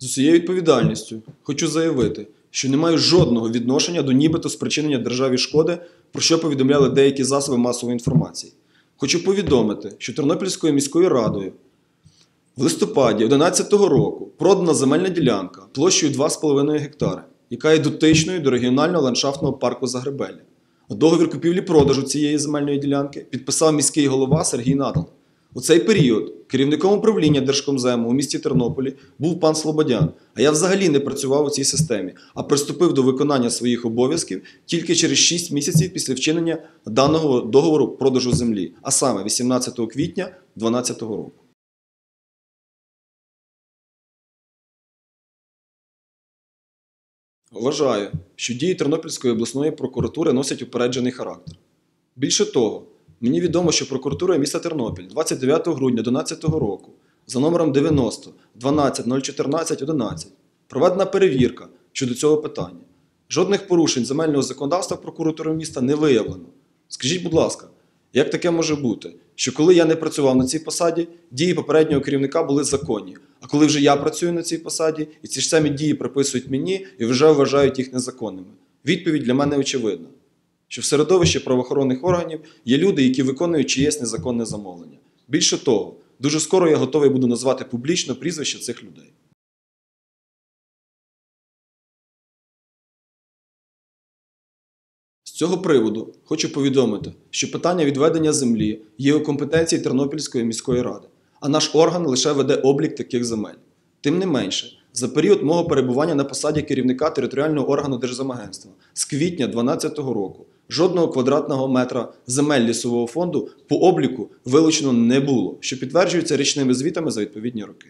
З усією відповідальністю хочу заявити, що не маю жодного відношення до нібито спричинення державі шкоди, про що повідомляли деякі засоби масової інформації. Хочу повідомити, що Тернопільською міською радою в листопаді 2011 року продана земельна ділянка площею 2,5 гектари, яка є дотичною до регіонального ландшафтного парку Загребелля. Договір купівлі-продажу цієї земельної ділянки підписав міський голова Сергій Надал. У цей період керівником управління Держкомзему у місті Тернополі був пан Слободян. А я взагалі не працював у цій системі, а приступив до виконання своїх обов'язків тільки через 6 місяців після вчинення даного договору продажу землі, а саме 18 квітня 2012 року. Вважаю, що дії Тернопільської обласної прокуратури носять упереджений характер. Більше того, мені відомо, що прокуратура міста Тернопіль 29 грудня 2012 року за номером 90 12 014 11 проведена перевірка щодо цього питання. Жодних порушень земельного законодавства прокуратури міста не виявлено. Скажіть, будь ласка, як таке може бути, що коли я не працював на цій посаді, дії попереднього керівника були законні, а коли вже я працюю на цій посаді, і ці ж самі дії приписують мені і вже вважають їх незаконними? Відповідь для мене очевидна, що в середовищі правоохоронних органів є люди, які виконують чиєсь незаконне замовлення. Більше того, дуже скоро я готовий буду назвати публічно прізвище цих людей. З цього приводу хочу повідомити, що питання відведення землі є у компетенції Тернопільської міської ради, а наш орган лише веде облік таких земель. Тим не менше, за період мого перебування на посаді керівника територіального органу Держземагентства з квітня 2012 року жодного квадратного метра земель лісового фонду по обліку вилучено не було, що підтверджується річними звітами за відповідні роки.